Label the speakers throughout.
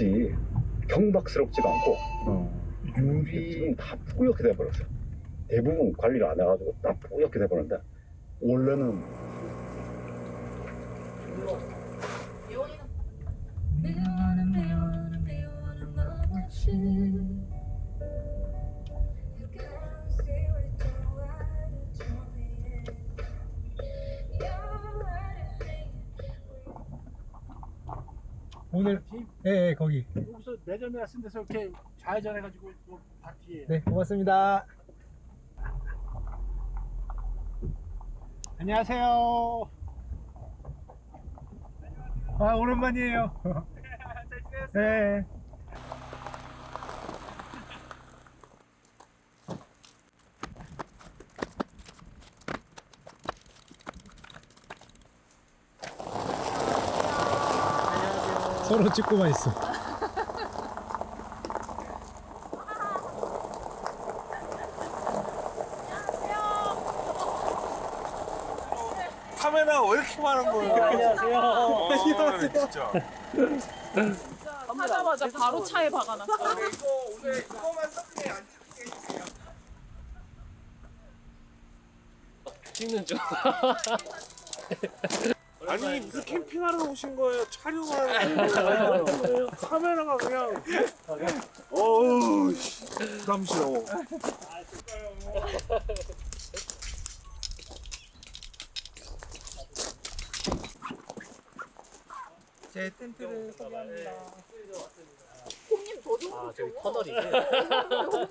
Speaker 1: 이 금빛이 경박스럽지가 않고
Speaker 2: 어.
Speaker 1: 유리 지금 다 뿌옇게 돼버렸어요. 대부분 관리를 안 해가지고 다 뿌옇게 돼버렸는데 원래는
Speaker 3: 마음
Speaker 2: 오늘 예, 예 거기.
Speaker 4: 여기서 매점에 쓴 데서 이렇게 좌회전 해가지고 요 바퀴에
Speaker 2: 네, 고맙습니다. 안녕하세요. 아, 오랜만이에요. 네. 서로 찍고만 있어.
Speaker 5: 카메라 왜 이렇게 많은 거예요? 안녕하세요. 안녕하세요. 진짜.
Speaker 6: 하자마자 바로 차에 박아놨어.
Speaker 5: 이거 오늘 이거만 섞게 안 찍게 해주세요.
Speaker 7: 찍는 중.
Speaker 5: 아니 무슨 캠핑하러 오신 거예요? 촬영하러 오신 거예요? 카메라가 그냥 어우 씨, 부담스러워.
Speaker 2: 제 텐트를 소개합니다.
Speaker 6: 도둑
Speaker 7: 아 저기 터널이.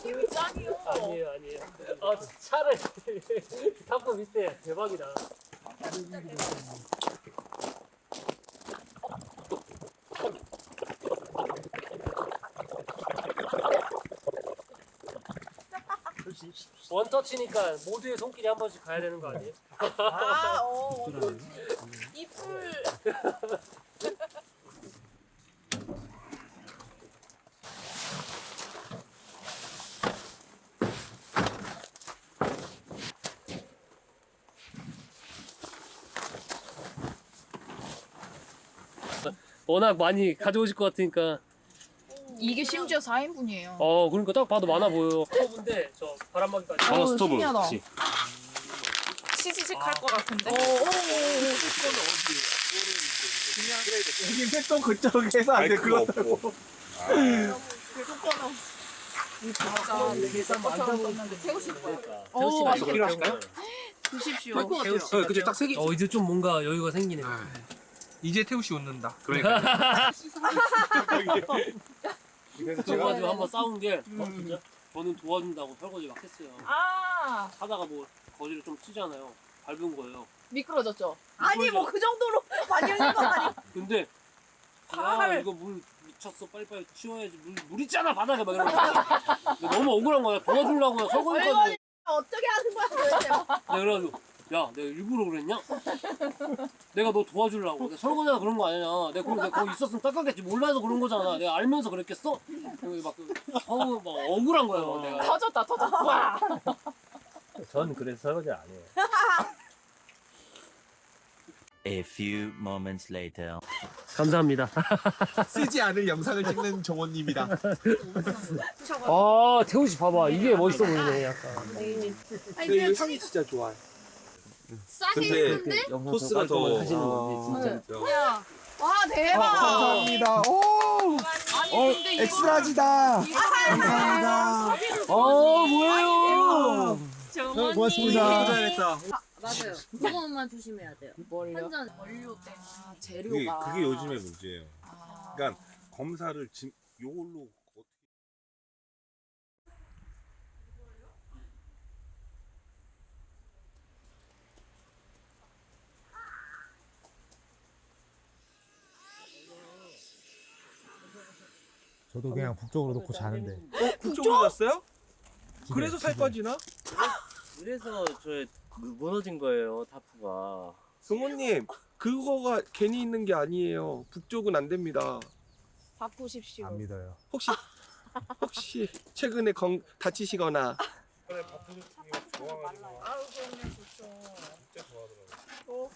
Speaker 6: 님이 짱이요.
Speaker 7: 아니에요 아니에요. 아 차를 타고 밑에 대박이다. 원터치니까 모두의 손길이 한 번씩 가야 되는 거 아니에요?
Speaker 6: 아, 어, 이불.
Speaker 7: 워낙 많이 가져오실 것 같으니까.
Speaker 6: 이게 심지어 4인분이에요.
Speaker 7: 어 그러니까 딱 봐도 많아 보여. 스토브인데 저 바람막이까지.
Speaker 6: 어, 스토브. 신기하다.
Speaker 7: 그치?
Speaker 6: 치즈직 할 것 같은데? 어,
Speaker 2: 여기 팩도 그쪽에서 안 돼.
Speaker 5: 없고.
Speaker 6: 태우 씨 거야.
Speaker 7: 태우 씨
Speaker 6: 어,
Speaker 7: 맛이
Speaker 2: 필요하실까요?
Speaker 6: 드십시오.
Speaker 8: 어, 그죠 딱세 개.
Speaker 7: 어 이제 좀 뭔가 여유가 생기네.
Speaker 8: 이제 태우 씨 웃는다.
Speaker 5: 그러니까
Speaker 7: 그거 가지고 한번 싸운 게 어, 진짜? 저는 도와준다고 설거지 막 했어요.
Speaker 6: 아,
Speaker 7: 하다가 뭐 거리를 좀 치잖아요. 밟은 거예요.
Speaker 6: 미끄러졌죠? 아니, 뭐 그 정도로 많이 흘린 건 아니.
Speaker 7: 근데 야
Speaker 6: 팔.
Speaker 7: 이거 물 미쳤어 빨리빨리 치워야지 물, 물 있잖아 바닥에 막 이러면서 너무 억울한 거야 도와주려고 설거지까지
Speaker 6: 어떻게 하는 거야, 도대체?
Speaker 7: 내가 그래가지고 야 내가 일부러 그랬냐? 내가 너 도와주려고 내가 설거지나 그런 거 아니냐 내가 그럼 내가 거기 있었으면 닦았겠지 몰라서 그런 거잖아 내가 알면서 그랬겠어? 막, 그- 어우, 막 억울한 거야 막 내가
Speaker 6: 터졌다, 터졌다. 와.
Speaker 9: 전 그래서 설거지 안 해요.
Speaker 10: A few moments later.
Speaker 7: 감사합니다
Speaker 8: 쓰지 않을 영상을 찍는 정원님이다.
Speaker 7: 아 태우씨 봐봐 이게 멋있어 보이네 약간
Speaker 6: 아니,
Speaker 8: 향이 진짜 좋아.
Speaker 6: 싸게
Speaker 5: 근데
Speaker 6: 했는데?
Speaker 5: 코스가 더
Speaker 7: 하시는 건데 진짜
Speaker 6: 야. 와, 대박.
Speaker 2: 감사합니다. 오!
Speaker 6: 아니, 근데 이거.
Speaker 2: 엑스라지다. 감사합니다.
Speaker 7: 아 뭐예요
Speaker 2: 네, 고맙습니다.
Speaker 8: 잘했다.
Speaker 11: 맞아요. 그거만 조심해야 돼요. 완전
Speaker 6: 원료 때문에 아,
Speaker 5: 그게,
Speaker 6: 재료가.
Speaker 5: 그게 요즘의 문제예요.
Speaker 6: 아.
Speaker 5: 그러니까 검사를 진, 요걸로
Speaker 2: 저도 그냥 북쪽으로 놓고 자는데.
Speaker 8: 북쪽으로 갔어요? 그래서 살 빠지나?
Speaker 9: 그래서 저 무너진 거예요 타프가.
Speaker 8: 성모님 그거가 괜히 있는 게 아니에요. 북쪽은 안 됩니다.
Speaker 6: 바꾸십시오.
Speaker 2: 안 믿어요.
Speaker 8: 혹시 혹시 최근에 건, 다치시거나
Speaker 5: 전에 바쁘신 분이 좋아가지고
Speaker 6: 아우, 그러면 좋죠.
Speaker 5: 진짜 좋아하더라고요.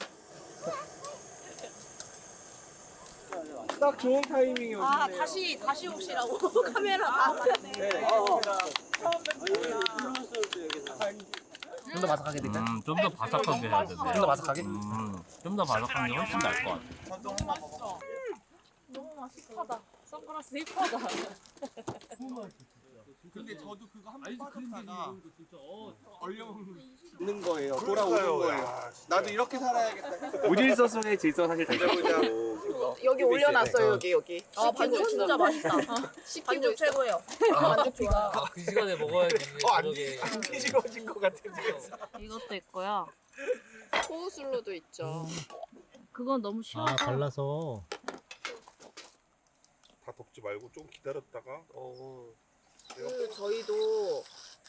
Speaker 8: 딱 좋은 타이밍이 오시네요.
Speaker 6: 아 다시 다시 오시라고 카메라
Speaker 7: 다좀더 바삭하게 될까?
Speaker 9: 음, 좀 더 바삭하게 해야 돼.
Speaker 7: 좀더 바삭하게?
Speaker 9: 음, 좀 더 바삭한 게 훨씬 나을 것 같아.
Speaker 6: 너무 맛있다. 선글라스 이쁘다.
Speaker 8: 근데 저도 그거 한번
Speaker 7: 크림 젤리
Speaker 8: 빠졌다가
Speaker 7: 진짜 어
Speaker 8: 있는 거예요. 돌아오는 거예요. 나도 이렇게 살아야겠다.
Speaker 2: 오질서 속의 질서 사실 잘
Speaker 6: 여기 올려놨어요 여기 여기.
Speaker 11: 아, 반죽 진짜 맛있다.
Speaker 6: 반죽 최고예요. 반죽 좋아.
Speaker 7: 그 시간에 먹어야지 저녁에
Speaker 8: 안 뒤집어진 것 같은데.
Speaker 11: 이것도 있고요.
Speaker 6: 코우슬로도 있죠.
Speaker 11: 그건 너무 쉬워.
Speaker 9: 아, 갈라서.
Speaker 5: 다 덮지 말고 좀 기다렸다가
Speaker 7: 어,
Speaker 6: 그 저희도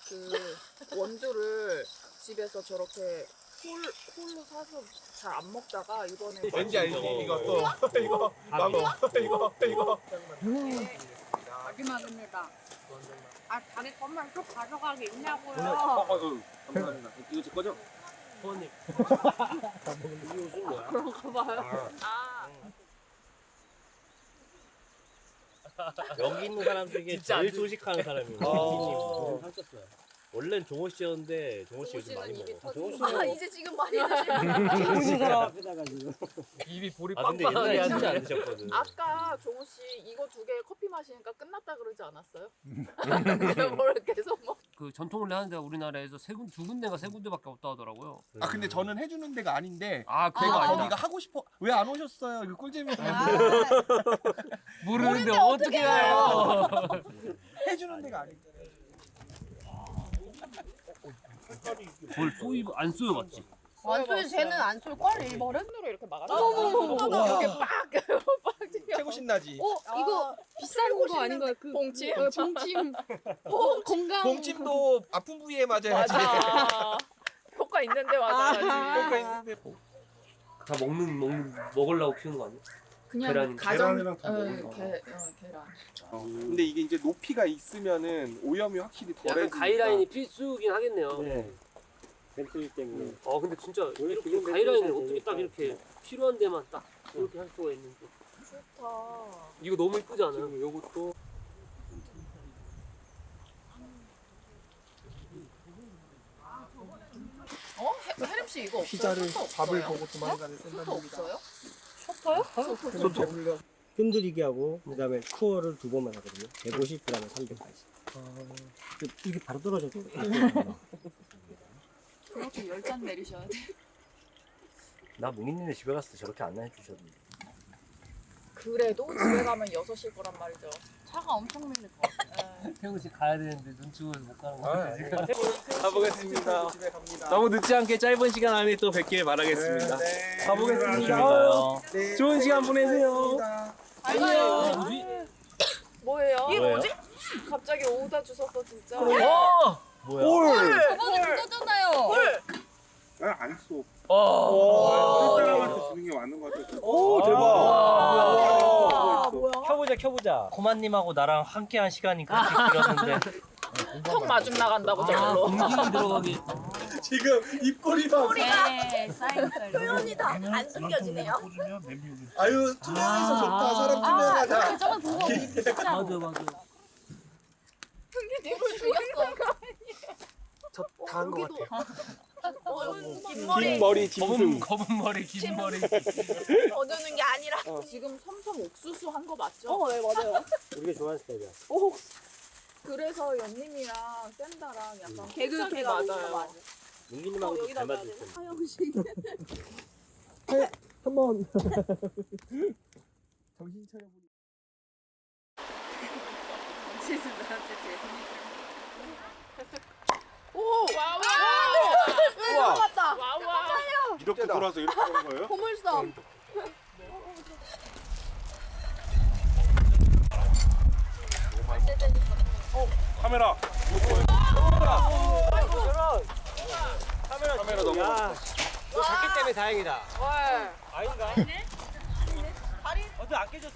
Speaker 6: 그 원두를 집에서 저렇게 홀 홀로 사서 잘 안 먹다가 이번에
Speaker 8: 왠지 알지? 이거 또 이거 나도 이거 이거.
Speaker 11: 마지막 입니다. 아, 다리 것만 또 가져가게 있냐고요.
Speaker 2: 감사합니다. 이거 제 거죠?
Speaker 7: 부모님
Speaker 11: 그런가 봐요.
Speaker 6: 아
Speaker 9: 여기 있는 사람 중에 제일 소식하는 사람이에요.
Speaker 8: 어.
Speaker 9: 원래는 종호 씨였는데 종호 씨 요즘 많이 먹어.
Speaker 6: 터지. 아 이제 지금 많이 드시는.
Speaker 7: 입이 볼이
Speaker 9: 아 근데 옛날에
Speaker 7: 빵빵하게
Speaker 9: 진짜 안 드셨거든.
Speaker 6: 아까 종호 씨 이거 두 개 커피 마시니까 끝났다 그러지 않았어요? 뭘 계속 먹?
Speaker 7: 그 전통을 하는데 우리나라에서 세 군, 두 군데가 세 군데밖에 없다 하더라고요
Speaker 8: 아 근데 저는 해주는 데가 아닌데
Speaker 7: 아 그거
Speaker 8: 제가
Speaker 7: 아니다
Speaker 8: 하고 싶어 왜 안 오셨어요? 이거 꿀잼이에요.
Speaker 7: 모르는데 어떻게 해요
Speaker 8: 해주는 데가 아닌데.
Speaker 7: 뭘 쏘이 안 쏘여 맞지?
Speaker 11: 안 쏠, 쟤는 안 쏠 걸? 일본.
Speaker 6: 펜으로 이렇게 막았어. 이렇게 빡. 빡 튀겨.
Speaker 8: 최고 신나지.
Speaker 11: 어, 이거 비싼 거 아닌가요? 그
Speaker 6: 봉침.
Speaker 11: 어, 봉침. 건강.
Speaker 8: 봉침도 아픈 부위에 맞아야지.
Speaker 6: 맞아. 효과 있는데 맞아야지.
Speaker 8: 효과 있는데.
Speaker 7: 다 먹는 먹는 먹으려고 키우는 거 아니야?
Speaker 6: 그냥
Speaker 7: 계란이-
Speaker 6: 가정
Speaker 5: 계란이랑 다
Speaker 6: 어,
Speaker 5: 먹는 거.
Speaker 6: 계, 어, 계란.
Speaker 8: 근데 이게 이제 높이가 있으면은 오염이 확실히
Speaker 7: 약간
Speaker 8: 덜해지니까.
Speaker 7: 가이라인이 필수긴 하겠네요
Speaker 9: 네. 벤틀 때문에.
Speaker 7: 어 근데 진짜 이렇게 가이라인을 어떻게 딱 이렇게 필요한 데만 딱 이렇게 할 수가 있는지
Speaker 6: 좋다.
Speaker 7: 이거 너무 이쁘지 않아요?
Speaker 8: 지금 요것도
Speaker 6: 어? 해- 혜림 씨 이거 없어요?
Speaker 8: 피자를
Speaker 6: 소스
Speaker 8: 밥을
Speaker 6: 없어요?
Speaker 8: 보고 도망가는
Speaker 6: 소스
Speaker 8: 생각입니다.
Speaker 6: 없어요?
Speaker 8: 소토 불려.
Speaker 12: 흔들리기 하고 그다음에 쿠어를 두 번만 하거든요. 150 그다음에 300까지. 이게 바로 떨어져도
Speaker 6: 그렇게 열잔 내리셔야 돼.
Speaker 9: 나 문희님네 집에 갔을 때 저렇게 안 해주셨는데.
Speaker 6: 그래도 집에 가면 6시일 거란 말이죠. 차가 엄청 밀릴 것 같아.
Speaker 7: 태훈 씨 가야 되는데 눈치 보여서 못 가는 거 같아 지금
Speaker 2: 가보겠습니다.
Speaker 8: 집에 갑니다.
Speaker 2: 너무 늦지 않게 짧은 시간 안에 또 뵙길 바라겠습니다.
Speaker 8: 네.
Speaker 2: 가보겠습니다.
Speaker 8: 네.
Speaker 2: 좋은 시간 보내세요.
Speaker 8: 고맙습니다.
Speaker 7: 뭐지?
Speaker 6: 뭐예요? 이게
Speaker 9: 뭐예요?
Speaker 6: 뭐지? 갑자기 오다 주셨어 진짜.
Speaker 7: 어!
Speaker 9: 뭐야?
Speaker 11: 저번에 그거잖아요.
Speaker 5: 안 쏘.
Speaker 7: 어!
Speaker 5: 사람한테 주는 게 맞는 것 같아.
Speaker 8: 오 대박.
Speaker 6: 아, 뭐야?
Speaker 9: 켜보자 켜보자. 코마님하고 나랑 함께한 시간이 그렇게 길었는데.
Speaker 6: 턱 마중 나간다고 저걸로.
Speaker 7: 공기가 들어가게
Speaker 8: 지금 입꼬리만.
Speaker 11: 네, 사인
Speaker 6: 표현이 다. 안 숨겨지네요.
Speaker 8: 아유 투명해서 좋다. 사람 투명하다.
Speaker 11: 저거 보고
Speaker 7: 맞아 맞아
Speaker 6: 누굴 죽였어?
Speaker 8: 저다한 것 같아요.
Speaker 6: 어,
Speaker 8: 긴긴
Speaker 6: 머리
Speaker 8: 머리
Speaker 7: 검은
Speaker 8: 짐승.
Speaker 7: 검은 머리 긴 머리
Speaker 6: 거두는 게 아니라. 지금 섬섬 옥수수 한 거 맞죠? 어, 네 맞아요.
Speaker 12: 우리가 좋아하는 스타일이야.
Speaker 6: 오. 그래서 연님이랑 샌다랑 약간
Speaker 11: 개그
Speaker 6: 짝이
Speaker 11: 개가
Speaker 6: 맞아요.
Speaker 12: 문기님하고
Speaker 6: 어, 되나?
Speaker 12: 텐데.
Speaker 8: 한번 정신 차려 보니.
Speaker 6: 오! 와우! 왜
Speaker 8: 우와.
Speaker 6: 와우! 와우!
Speaker 5: 이렇게 돌아서 이렇게 하는 거예요?
Speaker 6: 보물섬!
Speaker 5: 카메라.
Speaker 12: 카메라 넘어. 너 작기 때문에 다행이다.
Speaker 6: 와!
Speaker 12: 아닌가? 어떻게 안 깨졌어?